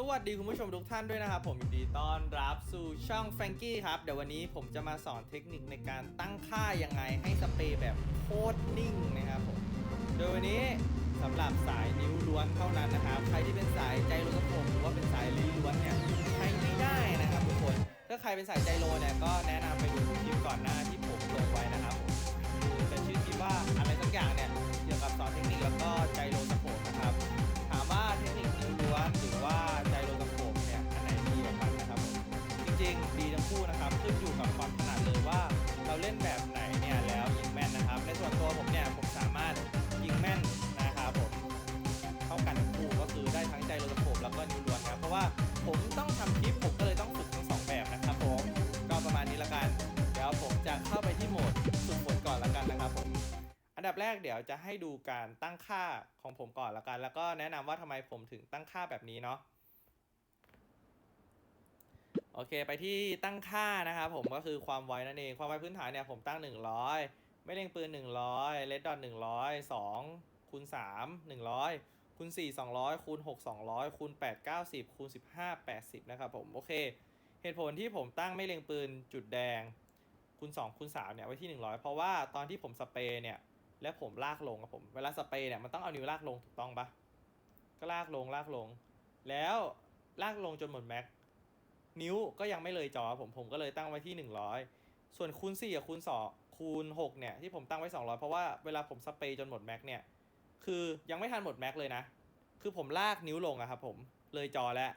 สวัสดีคุณผู้ชมทุกท่านด้วยนะครับ ผมยินดีต้อนรับสู่ช่องแฟงกี้ครับ เดี๋ยววันนี้ผมจะมาสอนเทคนิคในการตั้งค่ายังไงให้สเปรย์แบบโคตรนิ่งนะครับผม โดยวันนี้สำหรับสายนิ้วล้วนเท่านั้นนะครับ ใครที่เป็นสายใจโลกระผมหรือว่าเป็นสายลิ้นล้วนเนี่ยใช้ไม่ได้นะครับทุกคน ถ้าใครเป็นสายใจโลเนี่ยก็แนะนำไป แรกเดี๋ยวจะให้ดูการตั้งค่าของผมก่อนละกัน แล้วก็แนะนำว่าทำไมผมถึงตั้งค่าแบบนี้เนาะโอเค ไปที่ตั้งค่านะครับผมก็คือความไวนั่นเอง ความไวพื้นฐานเนี่ยผมตั้ง 100 ไม่เล็งปืน 100 เลดดอท100 2คูณ3 100คูณ4 200คูณ6 200คูณ8 90คูณ15 80 นะครับผม โอเค เหตุผลที่ผมตั้งไม่เล็งปืนจุดแดงคูณ2คูณ3เนี่ยไว้ที่ 100 เพราะว่าตอนที่ผมสเปรย์เนี่ย แล้วผมลากลงครับผมเวลาสเปรย์เนี่ยมันต้องเอานิ้วลากลงถูกต้องปะก็ลากลงลากลง แล้วลากลงจนหมดแม็กนิ้วก็ยังไม่เลยจอผมผมก็เลยตั้งไว้ที่ 100 ส่วนคูณ4กับคูณ2คูณ6เนี่ยที่ผมตั้งไว้ 200 เพราะว่าเวลาผมสเปรย์จนหมดแม็กเนี่ยคือยังไม่ทันหมดแม็กเลยนะ คือผมลากนิ้วลงอะครับผมเลยจอแล้ว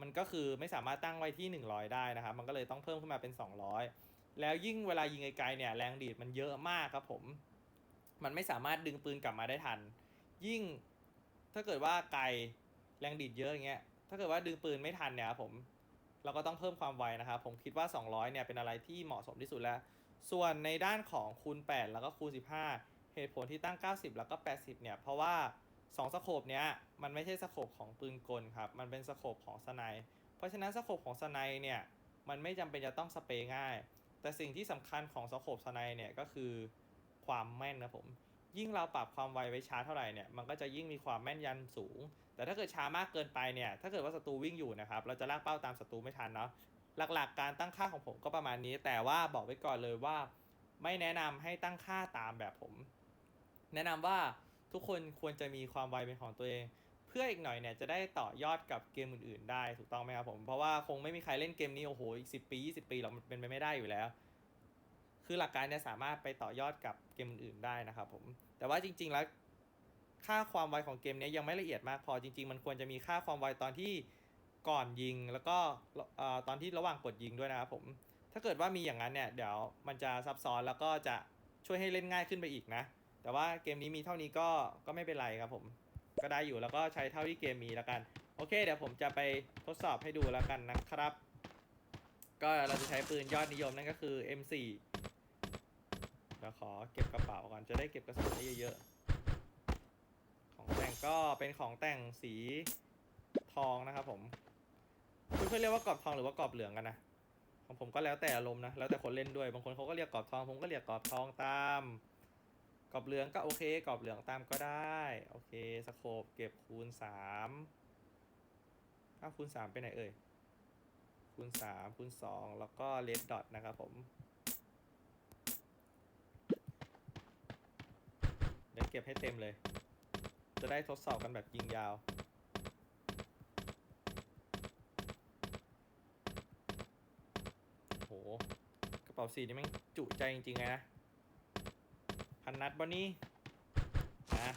มันก็คือไม่สามารถตั้งไว้ที่ 100 ได้นะครับ มันก็เลยต้องเพิ่มขึ้นมาเป็น 200 แล้วยิ่งเวลายิงไกลๆเนี่ยแรงดีดมันเยอะมากครับผม มันไม่สามารถดึงปืนกลับมาได้ทัน ยิ่งถ้าเกิดว่าไกลแรงดีดเยอะอย่างเงี้ย ถ้าเกิดว่าดึงปืนไม่ทันเนี่ยครับผม เราก็ต้องเพิ่มความไวนะครับ ผมคิดว่า 200 เนี่ยเป็นอะไรที่เหมาะสมที่สุดแล้ว ส่วนในด้านของคูณ 8 แล้วก็คูณ 15 เหตุผลที่ตั้ง 90 แล้วก็ 80 เนี่ย เพราะว่า 2สโคปเนี้ยมันไม่ใช่สโคปของปืนกลครับ มันเป็นสโคปของสไนเพราะฉะนั้นสโคปของสไนเนี่ยมันไม่จำเป็นจะต้องสเปรย์ง่าย แต่สิ่งที่สำคัญของสโคปสไนเนี่ยก็คือ ความแม่นนะผม ยิ่งเราปรับความไวไว้ช้าเท่าไหร่เนี่ยมันก็จะยิ่งมีความแม่นยันสูง แต่ถ้าเกิดช้ามากเกินไปเนี่ยถ้าเกิดว่าศัตรูวิ่งอยู่นะครับเราจะลากเป้าตามศัตรูไม่ทันเนาะหลักๆ การตั้งค่าของผมก็ประมาณนี้ แต่ว่าบอกไว้ก่อนเลยว่า ไม่แนะนำให้ตั้งค่าตามแบบผม แนะนำว่าทุกคนควรจะมีความไวเป็นของตัวเอง เพื่ออีกหน่อยเนี่ยจะได้ต่อยอดกับเกมอื่นๆ ได้ถูกต้องไหมครับผมเพราะว่าคงไม่มีใครเล่นเกมนี้โอ้โหอีกสิปี 20 ปีหรอกมันเป็นไปไม่ได้อยู่แล้ว คือหลักการเนี่ยสามารถไปต่อยอดกับเกมอื่นๆได้นะครับผมแต่ว่าจริง ๆแล้วค่าความไวของเกมนี้ยังไม่ละเอียดมากพอจริง ๆ มันควรจะมีค่าความไวตอนที่ก่อนยิงแล้วก็ตอนที่ระหว่างกดยิงด้วยนะครับผมถ้าเกิดว่ามีอย่างนั้นเนี่ยเดี๋ยวมันจะซับซ้อนแล้วก็จะช่วยให้เล่นง่ายขึ้นไปอีกนะ แต่ว่าเกมนี้มีเท่านี้ก็ก็ไม่เป็นไรครับผมก็ได้อยู่แล้วก็ใช้เท่าที่เกมมีแล้วกัน โอเค เดี๋ยวผมจะไปทดสอบให้ดูแล้วกันนะครับ ก็เราจะใช้ปืนยอดนิยมนั่นก็คือ M4 เดี๋ยวขอเก็บกระเป๋าก่อนจะได้เก็บกระสุนได้เยอะๆ ของแต่งก็เป็นของแต่งสีทองนะครับผมคุณเพื่อนเรียกว่ากรอบทองหรือว่ากรอบเหลืองกันนะของผมก็แล้วแต่อารมณ์นะแล้วแต่คนเล่นด้วยบางคนเขาก็เรียกกรอบทอง ผมก็เรียกกรอบทองตามกรอบเหลืองก็โอเคกรอบเหลืองตามก็ได้โอเคสโคปเก็บคูณสามอ้าคูณสามไปไหนเอ่ยคูณสามคูณสองแล้วก็เลดดอทนะครับผม ก็บให้เต็มเลย จะได้ทดสอบกันแบบยิงยาว โห กระเป๋าสีนี่แม่งจุใจจริงๆเลยนะ พันนัดบอนนี่นะ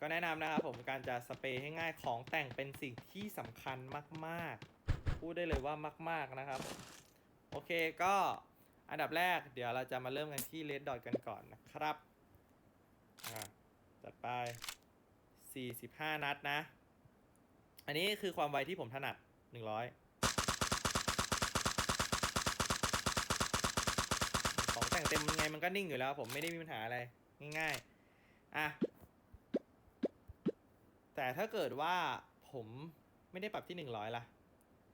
ก็แนะนำนะครับผมการจะสเปรย์ให้ง่ายของแต่งเป็นสิ่งที่สำคัญมาก ๆ พูดได้เลยว่ามาก ๆ นะครับ โอเคก็อันดับแรกเดี๋ยวเราจะมาเริ่มกันที่เลดดอทกันก่อนนะครับ จัดไป45นัดนะ อันนี้คือความไวที่ผมถนัด100ของแต่งเต็มยังไงมันก็นิ่งอยู่แล้ว ผมไม่ได้มีปัญหาอะไร ง่ายๆ อะ แต่ถ้าเกิดว่าผมไม่ได้ปรับที่100ล่ะ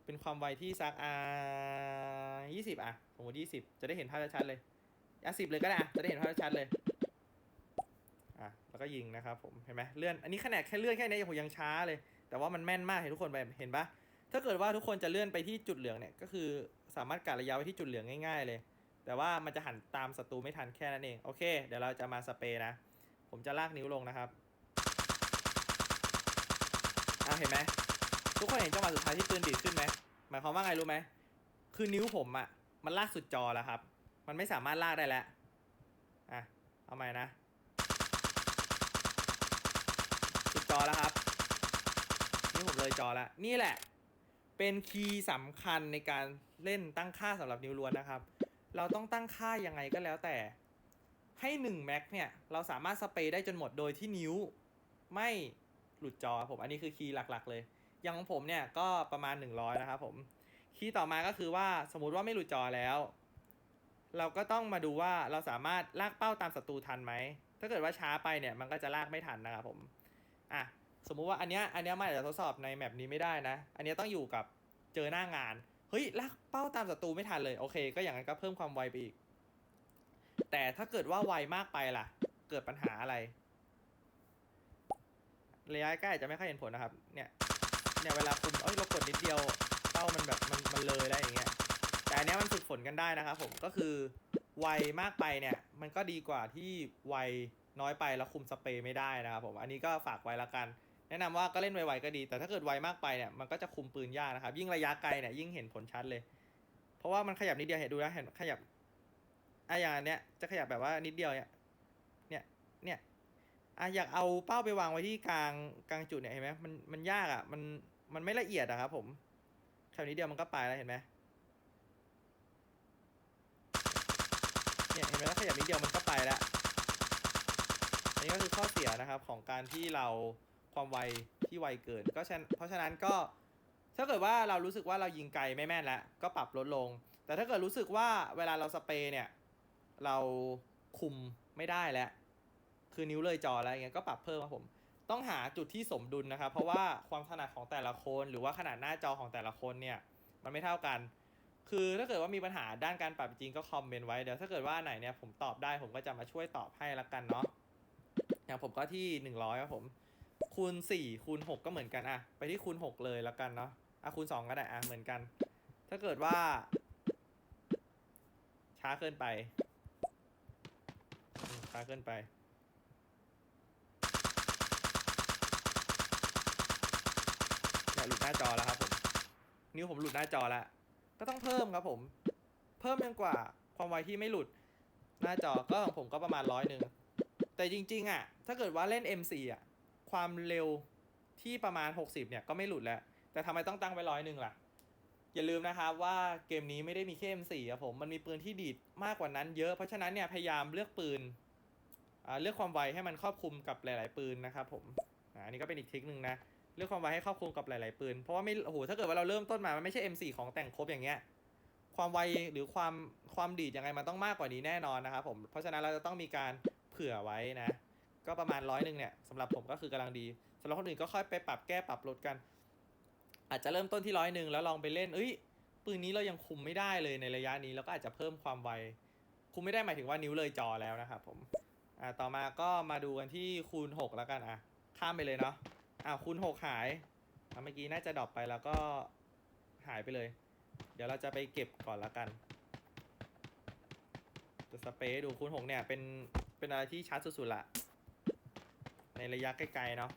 เป็นความไวที่สักอ่า20อะ สมมติ20จะได้เห็นภาพชัดเลยอะ10เลยก็ได้จะได้เห็นภาพชัดเลย แล้วก็ยิงนะครับผมเห็นไหมเลื่อนอันนี้ขนาดแค่เลื่อนแค่นี้ผมยังช้าเลย แต่ว่ามันแม่นมากเห็นทุกคนไปเห็นปะถ้าเกิดว่าทุกคนจะเลื่อนไปที่จุดเหลืองเนี่ยก็คือสามารถกะระยะไว้ที่จุดเหลืองง่าย ๆ เลย แต่ว่ามันจะหันตามศัตรูไม่ทันแค่นั้นเองโอเค เดี๋ยวเราจะมาสเปรย์นะ ผมจะลากนิ้วลงนะครับอะเห็นไหมทุกคนเห็นจังหวะสุดท้ายที่ปืนดีดขึ้นไหมหมายความว่าไงรู้ไหมคือนิ้วผมอะ่ะมันลากสุดจอแล้วครับ มันไม่สามารถลากได้แล้วอะเอาใหม่นะ สุดจ อแล้วครับ นี่ผมเลยจอแล้ว นี่แหละ เป็นคีย์สำคัญในการเล่นตั้งค่าสำหรับนิ้วล้วนนะครับ เราต้องตั้งค่ายังไงก็แล้วแต่ ให้1แม็กเนี่ย เราสามารถสเปรย์ได้จนหมดโดยที่นิ้ว ไม่หลุดจอครับผมอันนี้คือคีย์หลักๆ เลย อย่างของผมเนี่ยก็ประมาณ 100 นะครับผม คีย์ต่อมาก็คือว่าสมมุติว่าไม่หลุดจอแล้ว เราก็ต้องมาดูว่าเราสามารถลากเป้าตามศัตรูทันไหม ถ้าเกิดว่าช้าไปเนี่ยมันก็จะลากไม่ทันนะครับผม อะสมมุติว่าอันเนี้ยอันเนี้ยมันอาจจะทดสอบในแมปนี้ไม่ได้นะ อันเนี้ยต้องอยู่กับเจอหน้างาน เฮ้ยลากเป้าตามศัตรูไม่ทันเลย โอเค ก็อย่างนั้นก็เพิ่มความไวไปอีก แต่ถ้าเกิดว่าไวมากไปล่ะ เกิดปัญหาอะไรระยะใกล้จะไม่ค่อยเห็นผลนะครับ เนี่ย เนี่ยเวลาคุมเอ้ยเรากดนิดเดียวเป้ามันแบบมันมันเลยแล้อย่างเงี้ย แต่อันเนี้ยมันฝึกฝนกันได้นะครับผม ก็คือไวมากไปเนี่ย มันก็ดีกว่าที่ไว น้อยไปแล้วคุมสเปรย์ไม่ได้นะครับผมอันนี้ก็ฝากไว้ละกัน แนะนำว่าก็เล่นไวๆก็ดี แต่ถ้าเกิดไวมากไปเนี่ยมันก็จะคุมปืนยากนะครับ ยิ่งระยะไกลเนี่ยยิ่งเห็นผลชัดเลย เพราะว่ามันขยับนิดเดียวเห็นดูนะเห็นขยับอะอย่างเนี้ยจะขยับแบบว่านิดเดียวเนี่ยเนี่ยเนี่ยอะอยากเอาเป้าไปวางไว้ที่กลางกลางจุดเนี่ยเห็นไหมมันมันยากอะมันมันไม่ละเอียดอะครับผมแค่นิดเดียวมันก็ไปแล้วเห็นไหมเนี่ยเห็นไหมแล้วขยับนิดเดียวมันก็ไปแล้ว นี้ก็คือข้อเสียนะครับของการที่เราความไวที่ไวเกิน ก็ฉะนั้นเพราะฉะนั้นก็ถ้าเกิดว่าเรารู้สึกว่าเรายิงไกลไม่แม่นแล้ว ก็ปรับลดลง แต่ถ้าเกิดรู้สึกว่าเวลาเราสเปรย์เนี่ยเราคุมไม่ได้แล้ว คือนิ้วเลยจออะไรเงี้ยก็ปรับเพิ่มครับผม ต้องหาจุดที่สมดุลนะครับ เพราะว่าความถนัดของแต่ละคน หรือว่าขนาดหน้าจอของแต่ละคนเนี่ย มันไม่เท่ากัน คือถ้าเกิดว่ามีปัญหาด้านการปรับจริงก็คอมเมนต์ไว้เดี๋ยวถ้าเกิดว่าไหนเนี่ยผมตอบได้ผมก็จะมาช่วยตอบให้ละกันเนาะ อย่างผมก็ที่หนึ่งร้อยครับผม คูณสี่คูณหกก็เหมือนกันอะไปที่คูณหกเลยแล้วกันเนาะอะคูณสองก็ได้อะเหมือนกัน ถ้าเกิดว่า ช้าเกินไป ช้าเกินไปเนี่ยหลุดหน้าจอแล้วครับผม นิ้วผมหลุดหน้าจอแล้ว ก็ต้องเพิ่มครับผม เพิ่มยังกว่าความไวที่ไม่หลุดหน้าจอก็ของผมก็ประมาณร้อยหนึ่ง แต่จริง ๆอะ ถ้าเกิดว่าเล่น M4 อะ ความเร็วที่ประมาณ 60 เนี่ยก็ไม่หลุดแล้ว แต่ทำไมต้องตั้งไว้ร้อยหนึ่งล่ะ อย่าลืมนะครับว่าเกมนี้ไม่ได้มีแค่ M4 ครับผม มันมีปืนที่ดีดมากกว่านั้นเยอะ เพราะฉะนั้นเนี่ยพยายามเลือกปืนอ่าเลือกความไวให้มันครอบคลุมกับหลาย ๆ ปืนนะครับผมอ่าอันนี้ก็เป็นอีกทริคหนึ่งนะเลือกความไวให้ครอบคลุมกับหลาย ๆ ปืน เพราะว่าไม่ โอ้โห ถ้าเกิดว่าเราเริ่มต้นมา มันไม่ใช่ M4 ของแต่งครบอย่างเงี้ย ความไวหรือความความดีดยังไงมันต้องมากกว่านี้แน่นอนนะครับผม เพราะฉะนั้นเราจะต้องมีการ เผื่อไว้นะ ก็ประมาณร้อยหนึ่งเนี่ยสำหรับผมก็คือกำลังดีสำหรับคนอื่นก็ค่อยไปปรับแก้ปรับลดกัน อาจจะเริ่มต้นที่ร้อยหนึ่งแล้วลองไปเล่น เอ้ยปืนนี้เรายังคุมไม่ได้เลยในระยะนี้แล้วก็อาจจะเพิ่มความไวคุมไม่ได้หมายถึงว่านิ้วเลยจอแล้วนะครับผมอ่าต่อมาก็มาดูกันที่คูณ 6 แล้วกันอะข้ามไปเลยเนาะอ่าคูณ 6 หายอะเมื่อกี้น่าจะดรอปไปแล้วก็หายไปเลย เดี๋ยวเราจะไปเก็บก่อนละกันจะสเปรดูคูณ 6 เนี่ยเป็น เป็นอะไรที่ชัดสุดๆละในระยะไกลๆเนาะ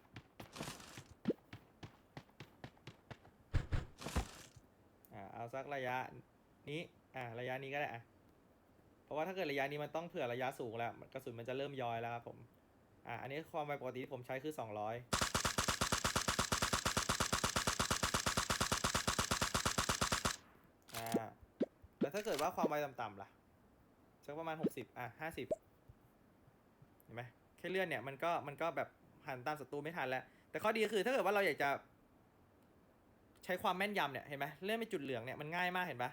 อ่าเอาสักระยะนี้อ่าระยะนี้ก็ได้อะเพราะว่าถ้าเกิดระยะนี้มันต้องเผื่อระยะสูงแล้วกระสุนมันจะเริ่มย้อยแล้วครับผมอ่าอันนี้ความไวปกติที่ผมใช้คือ200อ่าแล้วถ้าเกิดว่าความไวต่ำๆล่ะสักประมาณ60อะ50เห็นไหม แค่เลื่อนเนี่ยมันก็มันก็แบบหันตามศัตรูไม่ทันแล้ว แต่ข้อดีคือถ้าเกิดว่าเราอยากจะใช้ความแม่นยำเนี่ยเห็นไหมเลื่อนไปจุดเหลืองเนี่ยมันง่ายมากเห็นปะ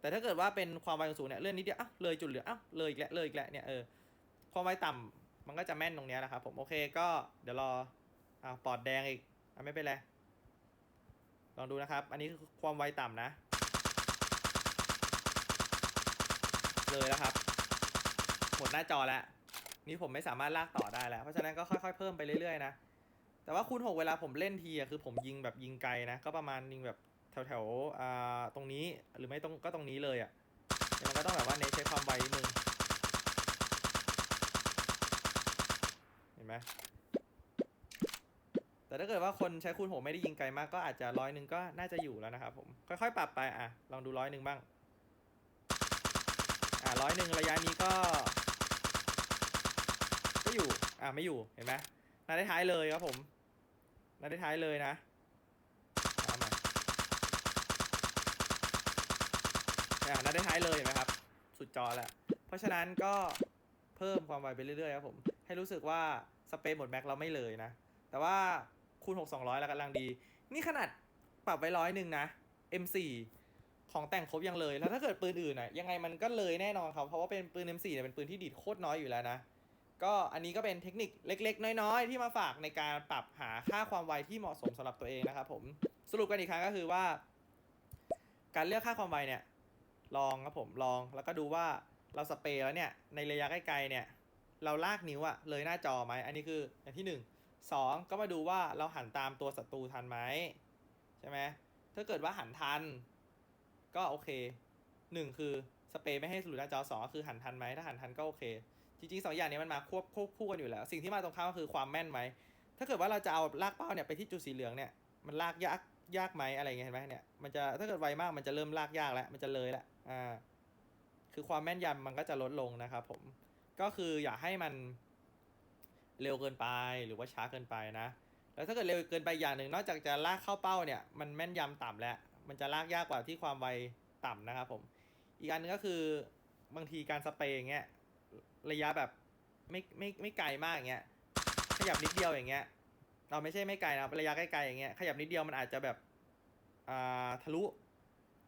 แต่ถ้าเกิดว่าเป็นความไวสูงเนี่ยเลื่อนนิดเดียวอ้าวเลยจุดเหลืองอ้าวเลยอีกแล้วเลยอีกแล้วเนี่ยเออความไวต่ำมันก็จะแม่นตรงนี้ยนะครับผมโอเคก็เดี๋ยวรออ้าวปอดแดงอีกอะไม่เป็นไรลองดูนะครับ อันนี้คือความไวต่ำนะ เลยแล้วครับ หมดหน้าจอแล้ว นี่ผมไม่สามารถลากต่อได้แล้ว เพราะฉะนั้นก็ค่อยๆเพิ่มไปเรื่อยๆนะ แต่ว่าคูณหกเวลาผมเล่นทีอะคือผมยิงแบบยิงไกลนะ ก็ประมาณยิงแบบแถวๆอ่าตรงนี้หรือไม่ตรงก็ตรงนี้เลยอะ่ะมันก็ต้องแบบว่าเน้นใช้ความไวนิดนึงเห็นไหมแต่ถ้าเกิดว่าคนใช้คูณหกไม่ได้ยิงไกลมากก็อาจจะร้อยหนึ่งก็น่าจะอยู่แล้วนะครับผมค่อยๆ ปรับไปอะลองดูร้อยหนึ่งบ้าง อะร้อยหนึ่งระยะนี้ก็ ก็อยู่ อะไม่อยู่ เห็นไหมนาได้ท้ายเลยครับผมนาได้ท้ายเลยนะอามาเนี่ยนาได้ท้ายเลยเห็นไหมครับ สุดจอแล้ว เพราะฉะนั้นก็เพิ่มความไวไปเรื่อยๆครับผม ให้รู้สึกว่าสเปรย์หมดแม็กเราไม่เลยนะ แต่ว่าคูณ 6 200 แล้วกำลังดี นี่ขนาดปรับไว้ร้อยหนึ่งนะ M4 ของแต่งครบยังเลย แล้วถ้าเกิดปืนอื่นน่ะยังไงมันก็เลยแน่นอนครับ เพราะว่าเป็นปืน M4 เนี่ยเป็นปืนที่ดีดโคตรน้อยอยู่แล้วนะ ก็อันนี้ก็เป็นเทคนิคเล็ก ๆ น้อย ๆ ที่มาฝากในการปรับหาค่าความไวที่เหมาะสมสำหรับตัวเองนะครับผมสรุปกันอีกครั้งก็คือว่า การเลือกค่าความไวเนี่ย ลองครับผมลองแล้วก็ดูว่าเราสเปรย์แล้วเนี่ยในระยะใกล้ๆเนี่ยเราลากนิ้วอะเลยหน้าจอไหมอันนี้คืออย่างที่หนึ่งสองก็มาดูว่าเราหันตามตัวศัตรูทันไหมใช่ไหมถ้าเกิดว่าหันทัน ก็โอเคหนึ่งคือสเปรย์ไม่ให้สลุดหน้าจอสองก็คือหันทันไหมถ้าหันทันก็โอเค จริงๆสองอย่างนี้มันมาควบควบคู่กันอยู่แล้ว สิ่งที่มาตรงข้ามก็คือความแม่นไหม ถ้าเกิดว่าเราจะเอาลากเป้าเนี่ยไปที่จุดสีเหลืองเนี่ยมันลากยากยากไหมอะไรเงี้ยเห็นไหมเนี่ยมันจะถ้าเกิดไวมากมันจะเริ่มลากยากแล้วมันจะเลยแล้วอ่าคือความแม่นยำมันก็จะลดลงนะครับผมก็คืออย่าให้มันเร็วเกินไปหรือว่าช้าเกินไปนะ แล้วถ้าเกิดเร็วเกินไปอย่างหนึ่งนอกจากจะลากเข้าเป้าเนี่ย มันแม่นยำต่ำแล้ว มันจะลากยากกว่าที่ความไวต่ำนะครับผม อีกอันนึงก็คือบางทีการสเปรย์เงี้ย ระยะแบบไม่ไม่ไม่ไกลมากอย่างเงี้ย ขยับนิดเดียวอย่างเงี้ย เราไม่ใช่ไม่ไกลนะระยะใกล้ๆอย่างเงี้ย ขยับนิดเดียวมันอาจจะแบบอ่าทะลุ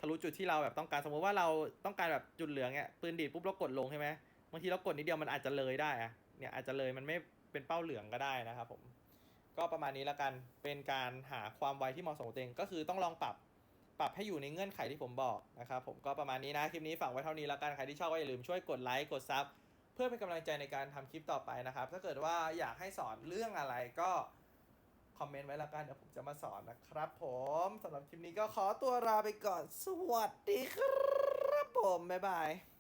ทะลุจุดที่เราแบบต้องการสมมติว่าเราต้องการแบบจุดเหลืองเนี่ยปืนดีดปุ๊บเรากดลงใช่ไหมบางทีเรากดนิดเดียวมันอาจจะเลยได้อะเนี่ยอาจจะเลยมันไม่เป็นเป้าเหลืองก็ได้นะครับผม ก็ประมาณนี้ล้วกันเป็นการหาความไวที่เหมาะสมตัวเองก็คือต้องลองปรับปรับให้อยู่ในเงื่อนไขที่ผมบอกนะครับผมก็ประมาณนี้นะคลิปนี้ฝากไว้เท่านี้แล้วกันใครที่ชอบก็อย่าลืมช่วยกดไลค์กดซับ เพื่อเป็นกำลังใจในการทำคลิปต่อไปนะครับ ถ้าเกิดว่าอยากให้สอนเรื่องอะไรก็คอมเมนต์ไว้ละกันเดี๋ยวผมจะมาสอนนะครับ ผมสำหรับคลิปนี้ก็ขอตัวลาไปก่อน สวัสดีครับผม บ๊ายบาย